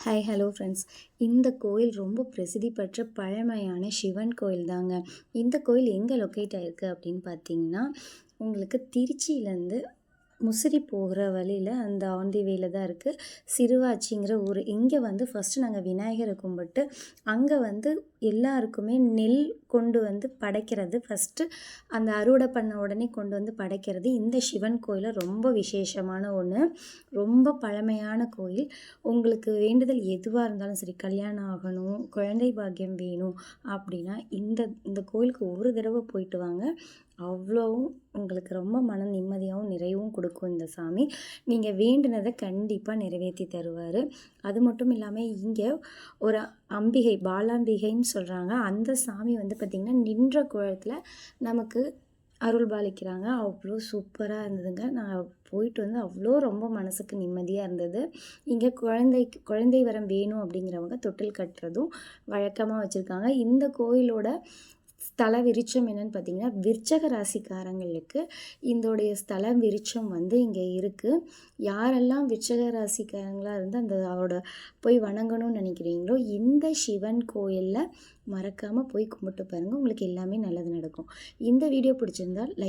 Hi hello friends இந்த கோயில் ரொம்ப பிரசித்தி பெற்ற பழமையான சிவன் கோயில் தாங்க. இந்த கோயில் எங்கே லொக்கேட் ஆகிருக்கு அப்படின்னு பார்த்தீங்கன்னா உங்களுக்கு திருச்சியிலேருந்து முசிறி போகிற வழியில் அந்த ஆன் வேல தான் இருக்குது சிறுவாச்சிங்கிற ஊர். இங்கே வந்து ஃபஸ்ட்டு நாங்கள் விநாயகரை கும்பிட்டு அங்கே வந்து எல்லாருக்குமே நெல் கொண்டு வந்து படைக்கிறது. ஃபஸ்ட்டு அந்த அறுவடை பண்ண உடனே கொண்டு வந்து படைக்கிறது. இந்த சிவன் கோயிலில் ரொம்ப விசேஷமான ஒன்று ரொம்ப பழமையான கோயில். உங்களுக்கு வேண்டுதல் எதுவாக இருந்தாலும் சரி கல்யாணம் ஆகணும் குழந்தை பாக்கியம் வேணும் அப்படின்னா இந்த இந்த கோயிலுக்கு ஒரு தடவை போயிட்டு வாங்க. அவ்வளோவும் உங்களுக்கு ரொம்ப மன நிம்மதியாகவும் நிறைவும் கொடுக்கும் இந்த சாமி. நீங்கள் வேண்டுனதை கண்டிப்பாக நிறைவேற்றி தருவார். அது மட்டும் இல்லாமல் இங்கே ஒரு அம்பிகை பாலாம்பிகைன்னு சொல்கிறாங்க அந்த சாமி வந்து பார்த்திங்கன்னா நின்ற குளத்தில் நமக்கு அருள் பாலிக்கிறாங்க. அவ்வளோ சூப்பராக இருந்ததுங்க. நான் போயிட்டு வந்து அவ்வளோ ரொம்ப மனசுக்கு நிம்மதியாக இருந்தது. இங்கே குழந்தை குழந்தை வரம் வேணும் அப்படிங்கிறவங்க தொட்டில் கட்டுறதும் வழக்கமாக வச்சுருக்காங்க. இந்த கோயிலோட ஸ்தல விருச்சம் என்னன்னு பார்த்தீங்கன்னா விருச்சக ராசிக்காரங்களுக்கு இதோடைய ஸ்தல விருச்சம் வந்து இங்கே இருக்குது யாரெல்லாம் விருச்சக ராசிக்காரங்களாக இருந்து அந்த அவரோட போய் வணங்கணும்னு நினைக்கிறீங்களோ இந்த சிவன் கோயிலில் மறக்காமல் போய் கும்பிட்டு பாருங்கள் உங்களுக்கு எல்லாமே நல்லது நடக்கும். இந்த வீடியோ பிடிச்சிருந்தால் லைக்